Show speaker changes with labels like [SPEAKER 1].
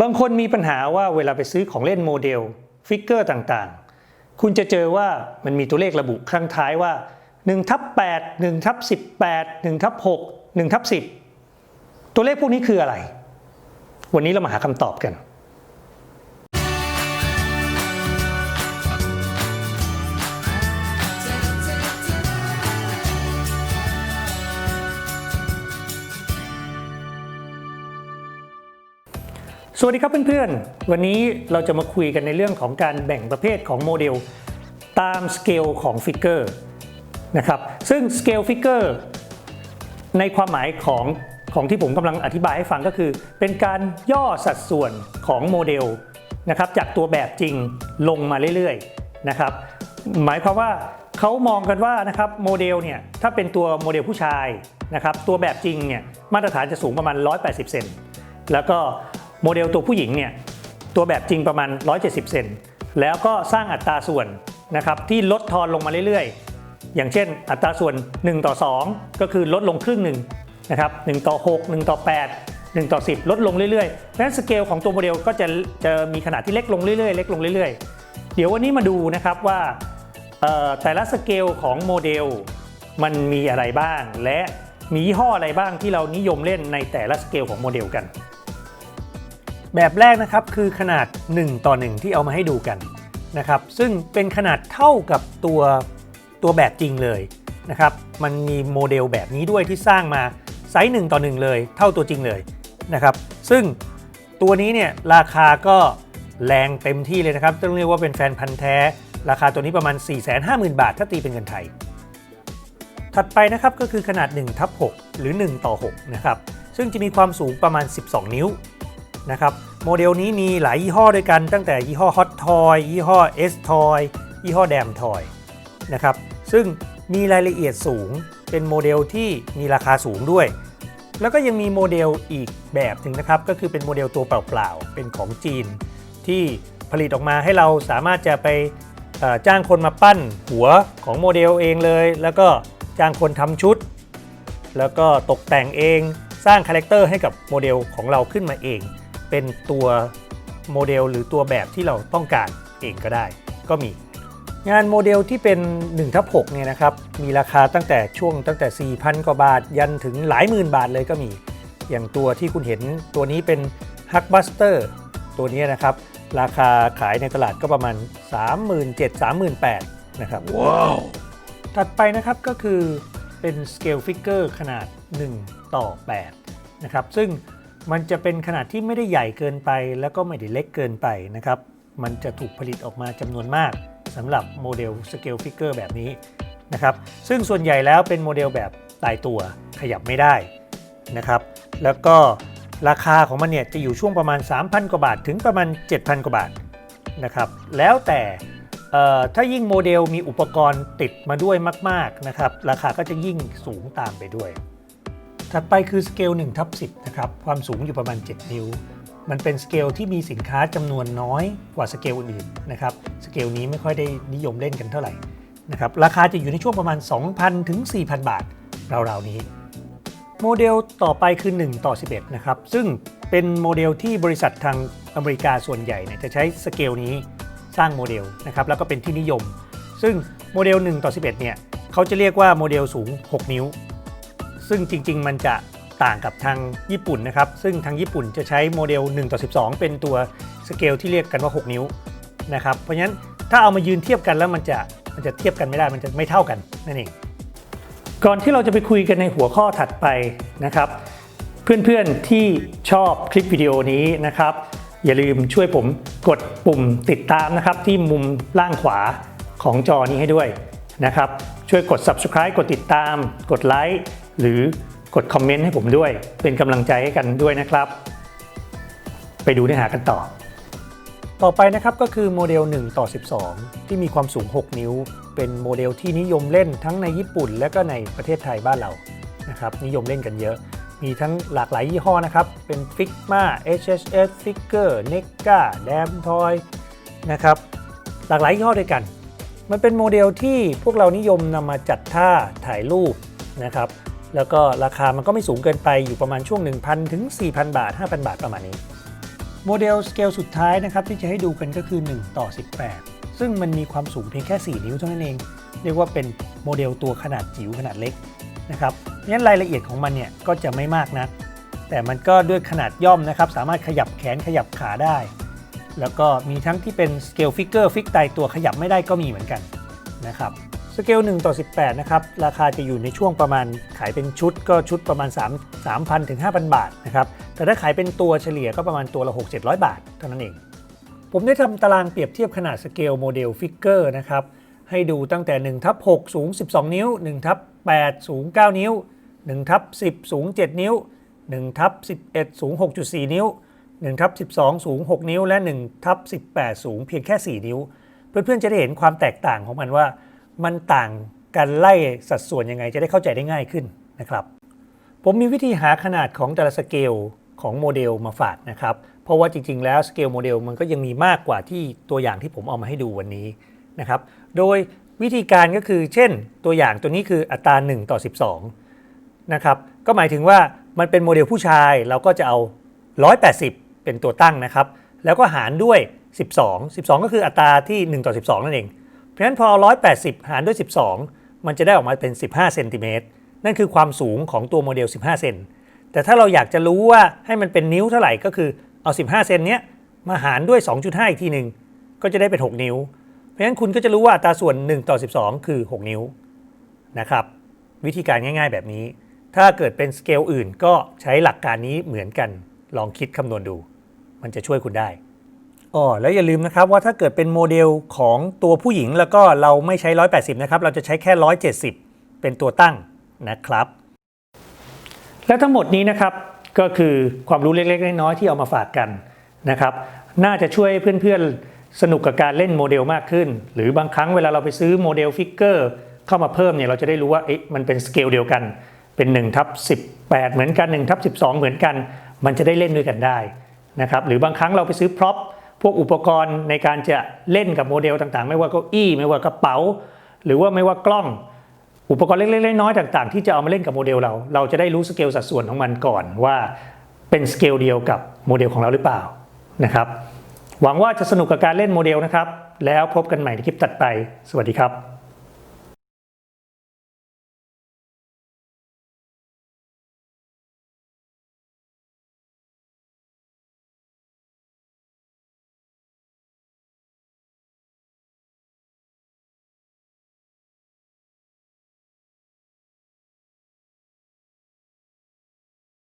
[SPEAKER 1] บางคนมีปัญหาว่าเวลาไปซื้อของเล่นโมเดล ฟิกเกอร์ต่างๆ คุณจะเจอว่ามันมีตัวเลขระบุครั้งท้ายว่า1ทับ8 1ทับ18 1ทับ6 1ทับ10 ตัวเลขพวกนี้คืออะไร วันนี้เรามาหาคำตอบกัน สวัสดีครับเพื่อนๆ วันนี้เราจะมาคุยกันในเรื่องของการแบ่งประเภทของโมเดล ตามสเกลของฟิกเกอร์นะครับ ซึ่งสเกลฟิกเกอร์ในความหมายของของที่ผมกำลังอธิบายให้ฟังก็คือ เป็นการย่อสัดส่วนของโมเดลนะครับจากตัวแบบจริงลงมาเรื่อยๆนะครับ หมายความว่าเขามองกันว่านะครับโมเดลเนี่ยถ้าเป็นตัวโมเดลผู้ชายนะครับตัวแบบจริงเนี่ยมาตรฐานจะสูงประมาณ 180 เซนแล้วก็ โมเดลตัวผู้หญิงเนี่ยตัวแบบจริงประมาณ 170 เซนแล้วก็สร้างอัตราส่วนนะครับที่ลดทอนลงมาเรื่อยๆ อย่างเช่น อัตราส่วน 1 ต่อ 2 ก็คือลดลงครึ่งหนึ่งนะครับ1ต่อ 6 1 ต่อ 8 1 ต่อ 10 ลดลงเรื่อยๆเพราะฉะนั้นสเกลของตัวโมเดลก็จะจะมีขนาดที่เล็กลงเรื่อยๆ เล็กลงเรื่อยๆ เดี๋ยววันนี้มาดูนะครับว่าแต่ละสเกลของโมเดลมันมีอะไรบ้าง และมียี่ห้ออะไรบ้างที่เรานิยมเล่นในแต่ละสเกลของโมเดลกัน แบบแรกนะครับคือขนาด 1 ต่อ 1 ที่เอามาให้ดูกันนะครับ ซึ่งเป็นขนาดเท่ากับตัวตัวแบบจริงเลยนะครับ มันมีโมเดลแบบนี้ด้วยที่สร้างมาไซส์1ต่อ 1 เลย เท่าตัวจริงเลยนะครับ ซึ่งตัวนี้เนี่ยราคาก็แรงเต็มที่เลยนะครับ ต้องเรียกว่าเป็นแฟนพันธ์แท้ ราคาตัวนี้ประมาณ 450,000 บาท ถ้าตีเป็นเงินไทย ถัดไปนะครับก็คือขนาด1ทับ6หรือ 1 ต่อ6นะครับ ซึ่งจะมีความสูงประมาณ 12 นิ้ว นะครับโมเดลนี้มีหลายยี่ห้อด้วยกันตั้งแต่ยี่ห้อ Hot Toy ยี่ห้อ S Toy ยี่ห้อ Dam Toy นะครับซึ่งมีรายละเอียดสูงเป็นโมเดลที่มีราคาสูงด้วย แล้วก็ยังมีโมเดลอีกแบบหนึ่งนะครับ ก็คือเป็นโมเดลตัวเปล่าๆ เป็นของจีน ที่ผลิตออกมาให้เราสามารถจะไปจ้างคนมาปั้นหัวของโมเดลเองเลย แล้วก็จ้างคนทำชุด แล้วก็ตกแต่งเองสร้างคาแรคเตอร์ให้กับโมเดลของเราขึ้นมาเอง เป็นตัวโมเดลหรือตัวแบบที่เราต้องการเองก็ได้ ก็มี งานโมเดลที่เป็น1ทับ6เนี่ยนะครับมีราคาตั้งแต่ช่วงตั้งแต่ 4,000 กว่าบาท ยันถึงหลายหมื่นบาทเลยก็มี อย่างตัวที่คุณเห็นตัวนี้เป็น h u c k b u s t e r ตัวนี้นะครับ ราคาขายในตลาดก็ประมาณ 37,000-38,000นะครับว้าวถัดไปนะครับก็คือเป็น scale figure ขนาด 1 ต่อ 8 นะครับ ซึ่ง มันจะเป็นขนาดที่ไม่ได้ใหญ่เกินไป แล้วก็ไม่ได้เล็กเกินไปนะครับ มันจะถูกผลิตออกมาจำนวนมากสำหรับโมเดล scale figure แบบนี้นะครับ ซึ่งส่วนใหญ่แล้วเป็นโมเดลแบบตายตัวขยับไม่ได้นะครับ แล้วก็ราคาของมันเนี่ยจะอยู่ช่วงประมาณ 3,000 กว่าบาท ถึงประมาณ 7,000 กว่าบาทนะครับ แล้วแต่ถ้ายิ่งโมเดลมีอุปกรณ์ติดมาด้วยมาก ๆนะครับ ราคาก็จะยิ่งสูงตามไปด้วย ถัดไปคือสเกล1ทับ10นะครับความสูงอยู่ประมาณ 7 นิ้ว มันเป็นสเกลที่มีสินค้าจำนวนน้อยกว่าสเกลอื่นๆนะครับสเกลนี้ไม่ค่อยได้นิยมเล่นกันเท่าไหร่นะครับราคาจะอยู่ในช่วงประมาณ 2,000 ถึง 4,000 บาทราวๆนี้ โมเดลต่อไปคือ 1 ต่อ 11 นะครับ ซึ่งเป็นโมเดลที่บริษัททางอเมริกาส่วนใหญ่เนี่ยจะใช้สเกลนี้สร้างโมเดลนะครับแล้วก็เป็นที่นิยม ซึ่งโมเดล 1 ต่อ 11 เนี่ยเขาจะเรียกว่าโมเดลสูง 6 นิ้ว ซึ่งจริง ๆ มันจะต่างกับทางญี่ปุ่นนะครับ ซึ่งทางญี่ปุ่นจะใช้โมเดล1ต่อ12 เป็นตัวสเกลที่เรียกกันว่า 6 นิ้วนะครับเพราะฉะนั้นถ้าเอามายืนเทียบกันแล้วมันจะมันจะเทียบกันไม่ได้มันจะไม่เท่ากันนั่นเองก่อนที่เราจะไปคุยกันในหัวข้อถัดไปนะครับ เพื่อนๆที่ชอบคลิปวิดีโอนี้นะครับ อย่าลืมช่วยผมกดปุ่มติดตามนะครับ ที่มุมล่างขวาของจอนี้ให้ด้วยนะครับ ช่วยกด subscribe กดติดตาม กดไลค์ หรือกดคอมเมนต์ให้ผมด้วย เป็นกำลังใจให้กันด้วยนะครับ ไปดูเนื้อหากันต่อ ต่อไปนะครับก็คือโมเดล 1 ต่อ 12 ที่มีความสูง 6 นิ้ว เป็นโมเดลที่นิยมเล่นทั้งในญี่ปุ่น และก็ในประเทศไทยบ้านเรานะครับนิยมเล่นกันเยอะมีทั้งหลากหลายยี่ห้อนะครับ เป็น Figma HSS Figure NECA Dam Toy นะครับ หลากหลายยี่ห้อด้วยกัน มันเป็นโมเดลที่พวกเรานิยมนำมาจัดท่าถ่ายรูปนะครับ แล้วก็ราคามันก็ไม่สูงเกินไปอยู่ประมาณช่วง 1,000 ถึง 4,000 บาท 5,000 บาทประมาณนี้ โมเดลสเกลสุดท้ายนะครับที่จะให้ดูกันก็คือ 1 ต่อ 18 ซึ่งมันมีความสูงเพียงแค่ 4 นิ้วเท่านั้นเอง เรียกว่าเป็นโมเดลตัวขนาดจิ๋วขนาดเล็กนะครับงั้นรายละเอียดของมันเนี่ยก็จะไม่มากนัก แต่มันก็ด้วยขนาดย่อมนะครับสามารถขยับแขนขยับขาได้ แล้วก็มีทั้งที่เป็นสเกลฟิกเกอร์ฟิกตายตัวขยับไม่ได้ก็มีเหมือนกันนะครับ สเกล1ต่อ 18 นะครับ ราคาจะอยู่ในช่วงประมาณขายเป็นชุดก็ชุดประมาณ 3 3,000 ถึง 5,000 บาทนะครับ แต่ถ้าขายเป็นตัวเฉลี่ยก็ประมาณตัวละ 6 700 บาทเท่านั้นเอง ผมได้ทำตารางเปรียบเทียบขนาดสเกลโมเดลฟิกเกอร์นะครับ ให้ดูตั้งแต่1ทับ6สูง 12 นิ้ว1ทับ8สูง 9 นิ้ว1ทับ10 สูง 7 นิ้ว1ทับ11 สูง 6.4 นิ้ว1ทับ12 สูง 6 นิ้ว และ1ทับ18 สูงเพียงแค่ 4 นิ้ว เพื่อนๆจะได้เห็นความแตกต่างของมันว่า มันต่างกันไล่สัดส่วนยังไงจะได้เข้าใจได้ง่ายขึ้นนะครับ ผมมีวิธีหาขนาดของแต่ละสเกลของโมเดลมาฝากนะครับ เพราะว่าจริง ๆ แล้วสเกลโมเดลมันก็ยังมีมากกว่าที่ตัวอย่างที่ผมเอามาให้ดูวันนี้นะครับ โดยวิธีการก็คือเช่นตัวอย่างตัวนี้คืออัตรา 1 ต่อ 12 นะครับ ก็หมายถึงว่ามันเป็นโมเดลผู้ชายเราก็จะเอา 180 เป็นตัวตั้งนะครับ แล้วก็หารด้วย 12 12 ก็คืออัตราที่ 1 ต่อ 12 นั่นเอง เพราะฉะนั้นพอ 180 หารด้วย 12 มันจะได้ออกมาเป็น 15เซนติเมตรนั่นคือความสูงของตัวโมเดล 15 เซนแต่ถ้าเราอยากจะรู้ว่าให้มันเป็นนิ้วเท่าไหร่ก็คือเอา 15 เซนเนี้ยมาหารด้วย 2.5 อีกทีหนึ่งก็จะได้เป็น 6 นิ้ว เพราะฉะนั้นคุณก็จะรู้ว่าอัตราส่วน 1 ต่อ 12 คือ 6 นิ้วนะครับวิธีการง่าย ๆ แบบนี้ ถ้าเกิดเป็นสเกลอื่นก็ใช้หลักการนี้เหมือนกัน ลองคิดคำนวณดู มันจะช่วยคุณได้ อ๋อแล้วอย่าลืมนะครับว่าถ้าเกิดเป็นโมเดลของตัวผู้หญิงแล้วก็เราไม่ใช้ 180 นะครับ เราจะใช้แค่ 170 เป็นตัวตั้งนะครับ และทั้งหมดนี้นะครับก็คือความรู้เล็กๆน้อยๆที่เอามาฝากกันนะครับ น่าจะช่วยเพื่อนๆสนุกกับการเล่นโมเดลมากขึ้น หรือบางครั้งเวลาเราไปซื้อโมเดลฟิกเกอร์เข้ามาเพิ่มเนี่ยเราจะได้รู้ว่าเอ๊ะมันเป็นสเกลเดียวกัน เป็น1ทับ18 เหมือนกัน1ทับ12 เหมือนกัน มันจะได้เล่นด้วยกันได้นะครับหรือบางครั้งเราไปซื้อพร็อพ พวกอุปกรณ์ในการจะเล่นกับโมเดลต่างๆ ไม่ว่าเก้าอี้ไม่ว่ากระเป๋า หรือว่าไม่ว่ากล้อง อุปกรณ์เล็กๆน้อยๆต่างๆ ที่จะเอามาเล่นกับโมเดลเรา เราจะได้รู้สเกลสัดส่วนของมันก่อนว่าเป็นสเกลเดียวกับโมเดลของเราหรือเปล่านะครับหวังว่าจะสนุกกับการเล่นโมเดลนะครับ แล้วพบกันใหม่ในคลิปตัดไป สวัสดีครับ